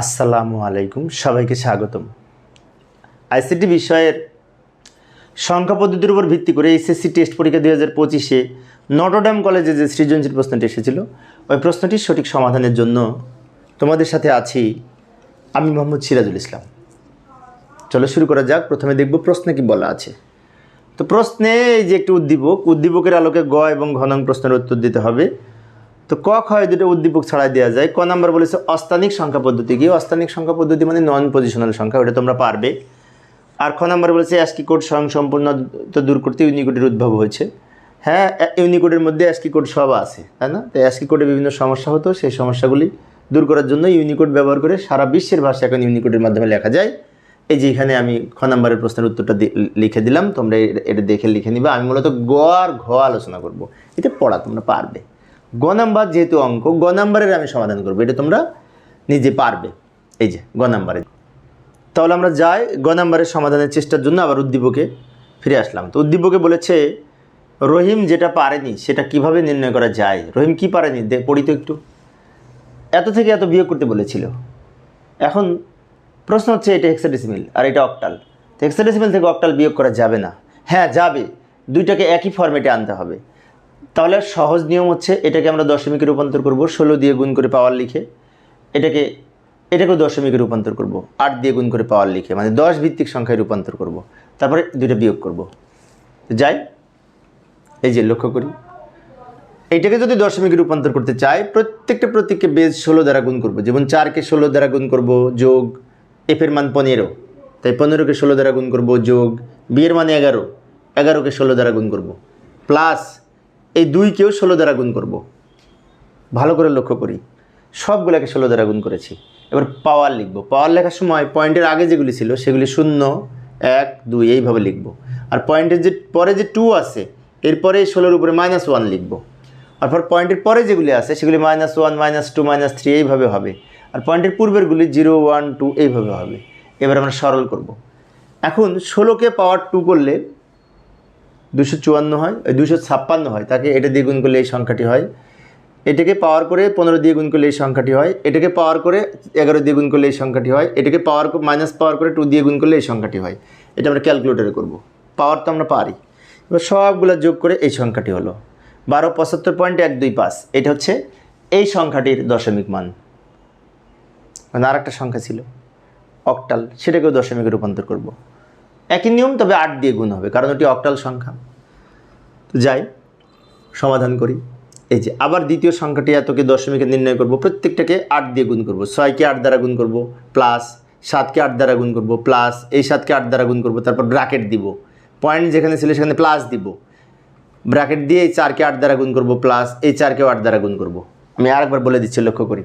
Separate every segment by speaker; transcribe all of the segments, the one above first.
Speaker 1: আসসালামু আলাইকুম, সবাইকে স্বাগতম। আইসিটি বিষয়ের সংখ্যা পদ্ধতির উপর ভিত্তি করে এইচএসসি টেস্ট পরীক্ষা দুই হাজার পঁচিশে নটরডাম কলেজে যে সৃজনশীল প্রশ্নটি এসেছিল, ওই প্রশ্নটির সঠিক সমাধানের জন্য তোমাদের সাথে আছি আমি মোহাম্মদ সিরাজুল ইসলাম। চলো শুরু করা যাক, প্রথমে দেখব প্রশ্নে কি বলা আছে। তো প্রশ্নে এই যে একটি উদ্দীপক, উদ্দীপকের আলোকে গ এবং ঘনং প্রশ্নের উত্তর দিতে হবে। তো ক ক্ষয় দুটো উদ্দীপক ছাড়াই দেওয়া যায়। ক নাম্বার বলেছে অস্থানিক সংখ্যা পদ্ধতি কি? অস্থানিক সংখ্যা পদ্ধতি মানে নন পজিশনাল সংখ্যা, ওটা তোমরা পারবে। আর খ নাম্বার বলেছে অ্যাস্কি কোড স্বয়ং সম্পূর্ণ তো দূর করতে ইউনিকোডের উদ্ভব হয়েছে। হ্যাঁ ইউনিকোডের মধ্যে অ্যাস্কি কোড সব আছে, তাই না? তো অ্যাস্কি কোডে বিভিন্ন সমস্যা হতো, সেই সমস্যাগুলি দূর করার জন্য ইউনিকোড ব্যবহার করে সারা বিশ্বের ভাষা এখন ইউনিকোডের মাধ্যমে লেখা যায়। এই যে এখানে আমি খ নাম্বারের প্রশ্নের উত্তরটা লিখে দিলাম, তোমরা এটা দেখে লিখে নিবে। আমি মূলত গ আর ঘ আলোচনা করব। এটা পড়া, তোমরা পারবে। গ নাম্বার যেহেতু অঙ্ক, গ নাম্বারের আমি সমাধান করব। এটা তোমরা নিজে পারবে। এই যে, গ নাম্বারে। তাহলে আমরা যাই গ নাম্বারের সমাধানের চেষ্টার জন্য, আবার উদ্দীপকে ফিরে আসলাম। তো উদ্দীপকে বলেছে, রহিম যেটা পারেনি, সেটা কীভাবে নির্ণয় করা যায়? রহিম কি পারেনি? পড়ি তো একটু। এত থেকে এত বিয়োগ করতে বলেছিল। এখন প্রশ্ন হচ্ছে, এটা হেক্সাডেসিমিল আর এটা অক্টাল তো হেক্সাডেসিমিল থেকে অক্টাল বিয়োগ করা যাবে না। হ্যাঁ যাবে। দুইটাকে একই ফর্মেটে আনতে হবে। তাহলে সহজ নিয়ম হচ্ছে এটাকে আমরা দশমিকে রূপান্তর করব, ষোলো দিয়ে গুণ করে পাওয়ার লিখে। এটাকে, এটাকেও দশমিকে রূপান্তর করব, আট দিয়ে গুণ করে পাওয়ার লিখে মানে দশ ভিত্তিক সংখ্যায় রূপান্তর করব। তারপরে দুইটা বিয়োগ করব। যাই, এই যে লক্ষ্য করি। এইটাকে যদি দশমিকে রূপান্তর করতে চাই, প্রত্যেকটা প্রতীককে বেজ ষোলো দ্বারা গুণ করব। যেমন চারকে ষোলো দ্বারা গুণ করব, যোগ এফের মান পনেরো। তাই পনেরোকে ষোলো দ্বারা গুণ করব, যোগ বিয়ের মানে এগারো। এগারোকে ষোলো দ্বারা গুণ করব। প্লাস এই দুইকেও ষোলো দ্বারা গুণ করব। ভালো করে লক্ষ্য করি। সবগুলোকে ষোলো দ্বারা গুণ করেছি। এবার পাওয়ার লিখব। পাওয়ার লেখার সময় পয়েন্টের আগে যেগুলি ছিল, সেগুলি শূন্য, এক, দুই, এইভাবে লিখব। আর পয়েন্টের যে, পরে যে টু আছে, এরপরে ষোলোর উপরে মাইনাস ওয়ান লিখব। তারপর পয়েন্টের পরে যেগুলি আছে, সেগুলি minus one minus two minus three এইভাবে হবে। আর পয়েন্টের পূর্বেরগুলি জিরো ওয়ান টু এইভাবে হবে। এবার আমরা সরল করব। এখন ষোলোকে পাওয়ার টু করলে দুশো চুয়ান্ন হয় দুশো ছাপ্পান্ন হয়, তাকে এটা দিয়ে গুণ করলে এই সংখ্যাটি হয়। এটাকে পাওয়ার করে পনেরো দিয়ে গুণ করলে এই সংখ্যাটি হয়। এটাকে পাওয়ার করে এগারো দিয়ে গুণ করলে এই সংখ্যাটি হয়। এটাকে পাওয়ার মাইনাস পাওয়ার করে টু দিয়ে গুণ করলে এই সংখ্যাটি হয়। এটা আমরা ক্যালকুলেটারে করব। পাওয়ার তো আমরা পারি। এবার সবগুলো যোগ করে এই সংখ্যাটি হলো। বারো পঁচাত্তর পয়েন্ট এক দুই পাঁচ। এটা হচ্ছে এই সংখ্যাটির দশমিক মান। মানে আর একটা সংখ্যা ছিল। অক্টাল সেটাকেও দশমিকে রূপান্তর করব। একই নিয়ম, তবে আট দিয়ে গুণ হবে, কারণ ওটি অক্টাল সংখ্যা। তো যাই, সমাধান করি। এই যে, আবার দ্বিতীয় সংখ্যাটি এতকে দশমিকে নির্ণয় করব, প্রত্যেকটাকে আট দিয়ে গুণ করব। ছয়কে আট দ্বারা গুণ করব, প্লাস সাতকে আট দ্বারা গুণ করব, প্লাস এই সাতকে আট দ্বারা গুণ করব, তারপর ব্র্যাকেট দিব। পয়েন্ট যেখানে ছিল সেখানে প্লাস দিব। ব্র্যাকেট দিয়ে এই চারকে আট দ্বারা গুণ করব, প্লাস এই চারকেও আট দ্বারা গুণ করব। আমি আরেকবার বলে দিচ্ছি, লক্ষ্য করি।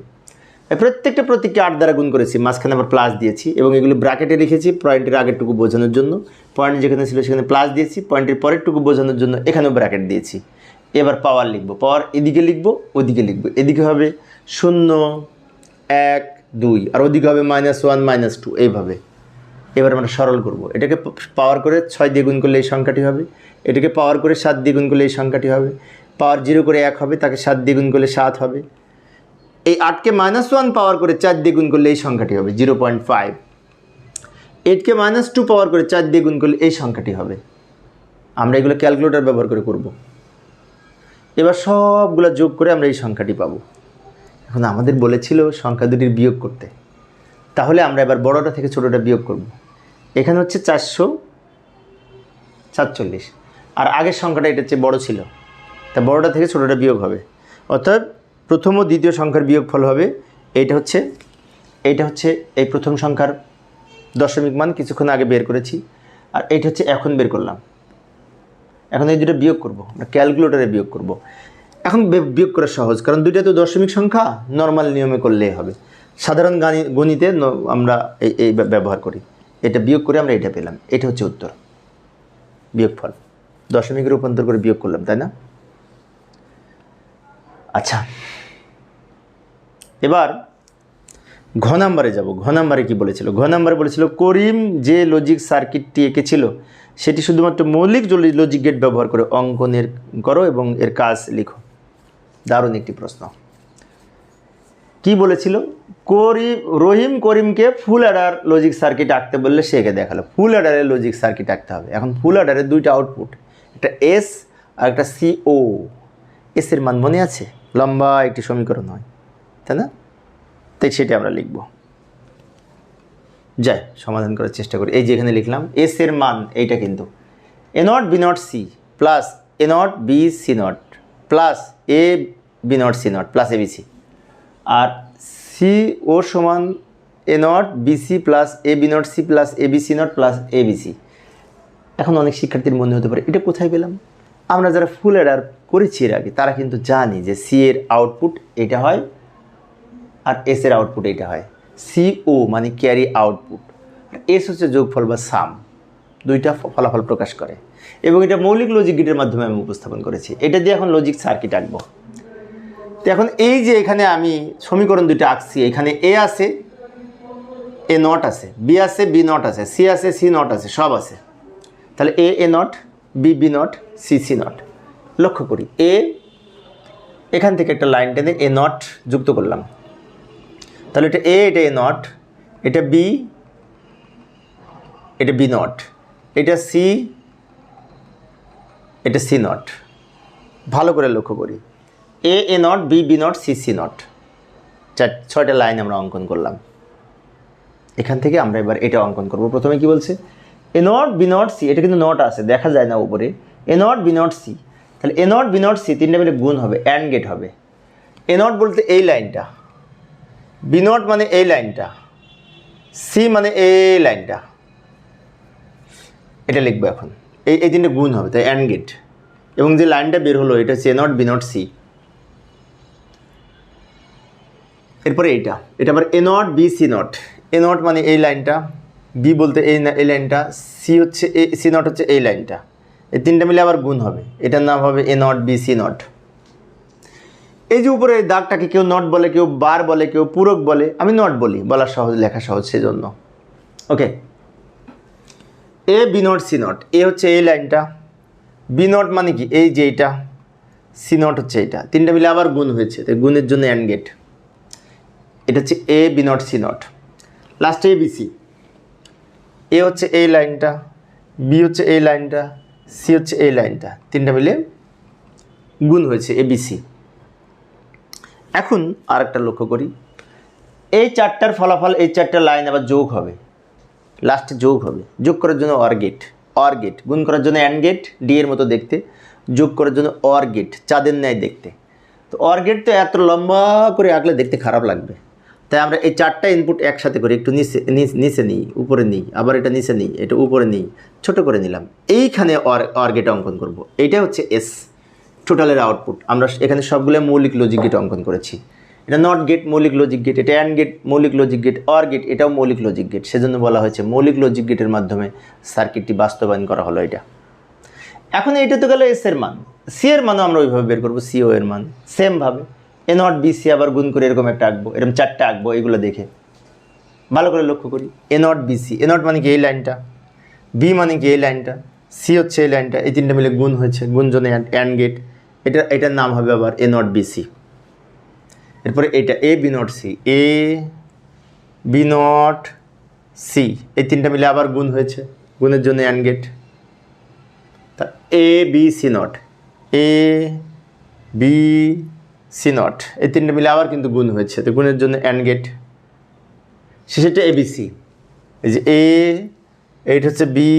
Speaker 1: প্রত্যেকটা প্রতীককে আট দ্বারা গুণ করেছি। মাঝখানে আবার প্লাস দিয়েছি এবং এগুলো ব্র্যাকেটে লিখেছি পয়েন্টের আগেরটুকু বোঝানোর জন্য। পয়েন্ট যেখানে ছিল সেখানে প্লাস দিয়েছি পয়েন্টের পরেরটুকু বোঝানোর জন্য এখানেও ব্র্যাকেট দিয়েছি। এবার পাওয়ার লিখব। পাওয়ার এদিকে লিখব, ওদিকে লিখব। এদিকে হবে শূন্য, এক, দুই। আর ওদিকে হবে মাইনাস ওয়ান মাইনাস টু এইভাবে। এবার আমরা সরল করব। এটাকে পাওয়ার করে ছয় দিয়ে গুণ করলে এই সংখ্যাটি হবে। এটাকে পাওয়ার করে সাত দিয়ে গুণ করলে এই সংখ্যাটি হবে। পাওয়ার জিরো করে এক হবে, তাকে সাত দিয়ে গুণ করলে সাত হবে। এই আটকে মাইনাস ওয়ান পাওয়ার করে চার দিয়ে গুণ করলে এই সংখ্যাটি হবে জিরো পয়েন্ট ফাইভ এইটকে মাইনাস টু পাওয়ার করে চার দিয়ে গুণ করলে এই সংখ্যাটি হবে। আমরা এগুলো ক্যালকুলেটর ব্যবহার করে করব। এবার সবগুলো যোগ করে আমরা এই সংখ্যাটি পাবো। এখন আমাদের বলেছিল সংখ্যা দুটির বিয়োগ করতে। তাহলে আমরা এবার বড়টা থেকে ছোটোটা বিয়োগ করব। এখানে হচ্ছে চারশো সাতচল্লিশ। আর আগের সংখ্যাটা এটা চেয়ে বড় ছিল। তা বড়টা থেকে ছোটোটা বিয়োগ হবে। অর্থাৎ প্রথম ও দ্বিতীয় সংখ্যার বিয়োগফল হবে, এইটা হচ্ছে এইটা হচ্ছে এই প্রথম সংখ্যার দশমিক মান কিছুক্ষণ আগে বের করেছি, আর এইটা হচ্ছে এখন বের করলাম। এখন এই দুটো বিয়োগ করব ক্যালকুলেটরে বিয়োগ করব। এখন বিয়োগ করা সহজ, কারণ দুইটা তো দশমিক সংখ্যা, নর্মাল নিয়মে করলেই হবে। সাধারণ গণিতে আমরা এই এই ব্যবহার করি। এটা বিয়োগ করে আমরা এটা পেলাম, এটা হচ্ছে উত্তর। বিয়োগফল, দশমিক রূপান্তর করে বিয়োগ করলাম, তাই না? আচ্ছা এবার ঘ নাম্বারে যাব। ঘ নাম্বারে কি বলেছিল? ঘ নাম্বারে বলেছিল, করিম যে লজিক সার্কিটটি এঁকেছিল, সেটি শুধুমাত্র মৌলিক লজিক গেট ব্যবহার করে অঙ্কনের করো এবং এর কাজ লিখো। দারুণ একটি প্রশ্ন। কি বলেছিল? করিম রহিম করিমকে ফুল অ্যাডার লজিক সার্কিট আঁকতে বললে সে একে দেখাল। ফুল অ্যাডারের লজিক সার্কিট আঁকতে হবে। এখন ফুল অ্যাডারের দুইটা আউটপুট একটা এস আর একটা সিও এসের মান মনে আছে? লম্বা একটি সমীকরণ হয়। তাই না? তাই সেটা আমরা লিখব। যাই, সমাধান করার চেষ্টা করি। এই যে এখানে লিখলাম এস এর মান, এইটা কিন্তু। A not B not C plus A not B C not plus A B not C not plus A B C R C ও সমান A not BC plus A B not C plus A B C not plus A B C এখন অনেক শিক্ষার্থীর মনে হতে পারে, এটা কোথায় পেলাম? আমরা যারা ফুল অ্যাডার করেছি এর আগে, তারা কিন্তু জানি যে সি এর আউটপুট এটা হয় আর এস এর আউটপুট এটা হয়। সি ও মানে ক্যারি আউটপুট আর এস হচ্ছে যোগফল বা সাম দুইটা ফলাফল প্রকাশ করে। এবং এটা মৌলিক লজিক গেটের মাধ্যমে আমি উপস্থাপন করেছি। এটা দিয়ে এখন লজিক সার্কিট আঁকবো। তো এখন এই যে এখানে আমি সমীকরণ দুটো আঁকছি, এখানে এ আছে এ নট আছে বি আছে বি নট আছে সি আছে সি নট আছে, সব আছে। তাহলে A A not B B not C C not লক্ষ্য করি এ এখান থেকে একটা লাইন টেনে এ নট যুক্ত করলাম। তাহলে এটা এ এটা এ নট এটা বি এটা বি নট এটা সি এটা সি নট ভালো করে লক্ষ্য করি। A A not B B not C C not চার, ছয়টা লাইন আমরা অঙ্কন করলাম। এখান থেকে আমরা এবার এটা অঙ্কন করব। প্রথমে কি বলছে? A not B not C এটা কিন্তু নট আছে, দেখা যায় না উপরে। A not B not C তাহলে A not B not C তিনটা মিলে গুণ হবে অ্যান্ড গেট হবে। এ নট বলতে এই লাইনটা। বি নট মানে এই লাইনটা, সি মানে এই লাইনটা। এটা লিখব এখন। এই এই তিনটে গুণ হবে, তাই অ্যান্ড গেট এবং যে লাইনটা বের হলো, এটা হচ্ছে A not, B not, C. এরপরে এইটা, এটা আবার A not, B, C not. A not মানে এই লাইনটা, বি বলতে এই এই লাইনটা, সি হচ্ছে এ, সি নট হচ্ছে এই লাইনটা। এই তিনটা মিলে আবার গুণ হবে। এটার নাম হবে A not, B, C not. এই যে উপরে এই দাগটাকে কেউ নট বলে, কেউ বার বলে, কেউ পূরক বলে, আমি নট বলি, বলা সহজ, লেখা সহজ সেজন্য। Okay A B not C not A হচ্ছে এই লাইনটা। বি নট মানে কি? এই যে এইটা সি নট হচ্ছে এইটা। তিনটা মিলে আবার গুণ হয়েছে, তাই গুণের জন্য অ্যান্ড গেট এটা হচ্ছে A B not C not লাস্টে এ বি সি এ হচ্ছে এই লাইনটা বি হচ্ছে এই লাইনটা সি হচ্ছে এই লাইনটা। তিনটা মিলে গুণ হয়েছে এ বি সি এখন আর একটা লক্ষ্য করি। এই চারটার ফলাফল, এই চারটা লাইন আবার যোগ হবে। লাস্টে যোগ হবে। যোগ করার জন্য অর গেট অর গেট গুণ করার জন্য অ্যান্ড গেট ডি এর মতো দেখতে। যোগ করার জন্য অর গেট চাঁদের ন্যায় দেখতে। তো অর গেট তো এত লম্বা করে আঁকলে দেখতে খারাপ লাগবে। তাই আমরা এই চারটা ইনপুট একসাথে করি একটু নিচে নিচে নিই, উপরে নিই, আবার এটা নিচে নিই, এটা উপরে নিই, ছোট করে নিলাম। এইখানে অর অর গেট অঙ্কন করব। এইটা হচ্ছে এস টোটালের আউটপুট আমরা এখানে সবগুলো মৌলিক লজিক গেট অঙ্কন করেছি। এটা নট গেট মৌলিক লজিক গেট এটা অ্যান্ড গেট মৌলিক লজিক গেট অর গেট এটাও মৌলিক লজিক গেট সেজন্য বলা হয়েছে মৌলিক লজিক গেটের মাধ্যমে সার্কিটটি বাস্তবায়ন করা হলো এটা। এখন এটা তো গেল এস এর মান। সি এর মানও আমরা ওইভাবে বের করব সিও এর মান। সেমভাবে এ নট বি সি আবার গুণ করে এরকম একটা আঁকবো, এরকম চারটা আঁকবো, এগুলো দেখে। ভালো করে লক্ষ্য করি। A not B C A not মানে কি এই লাইনটা? বি মানে কি এই লাইনটা? সি হচ্ছে এই লাইনটা। এই তিনটা মিলে গুণ হয়েছে, গুণজনে অ্যান্ড গেট এটা, এটার নাম হবে আবার এ নট বি সি এরপরে এটা A B not C A B not C এই তিনটা মিলে আবার গুণ হয়েছে, গুণের জন্য অ্যান্ড গেট তা A B C not A B C not এই তিনটা মিলে আবার কিন্তু গুণ হয়েছে, তো গুণের জন্য অ্যান্ড গেট শেষেরটা এবিসি এই যে এ এইটা হচ্ছে বি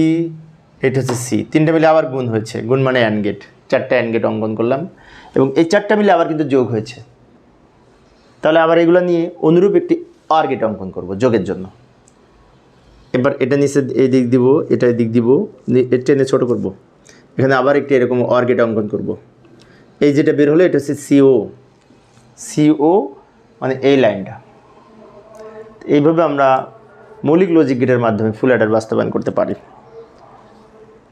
Speaker 1: এইটা হচ্ছে সি তিনটা মিলে আবার গুণ হয়েছে, গুণ মানে অ্যান্ড গেট চারটা অ্যান্ড গেট অঙ্কন করলাম এবং এই চারটা মিলে আবার কিন্তু যোগ হয়েছে। তাহলে আবার এগুলো নিয়ে অনুরূপ একটি আর গেট অঙ্কন করব যোগের জন্য। এবার এটা নিচে এই দিক দিব, এটা এই দিক দিব, নি- এটা টেনে ছোটো করব। এখানে আবার একটি এরকম অর গেট অঙ্কন করব। এই যেটা বের হলো এটা হচ্ছে সিও সিও মানে এই লাইনটা। এইভাবে আমরা মৌলিক লজিক গেটের মাধ্যমে ফুল অ্যাডার বাস্তবায়ন করতে পারি।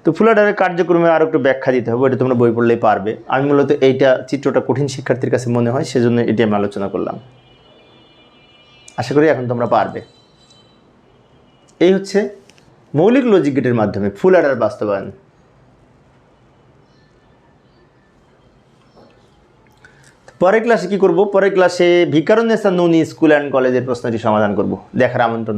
Speaker 1: তো ফুল অ্যাডারের কার্যক্রমে আরও একটু ব্যাখ্যা দিতে হবে, এটা তোমরা বই পড়লেই পারবে। আমি মূলত এইটা চিত্রটা কঠিন শিক্ষার্থীর কাছে মনে হয়, সেজন্য এটি আমি আলোচনা করলাম। আশা করি এখন তোমরা পারবে। এই হচ্ছে মৌলিক লজিক গেটের মাধ্যমে ফুল অ্যাডার বাস্তবায়ন। পরের ক্লাসে কি করব? পরের ক্লাসে ভিকারুন্নেসা নুনি স্কুল অ্যান্ড কলেজের প্রশ্নটি সমাধান করব। দেখার আমন্ত্রণ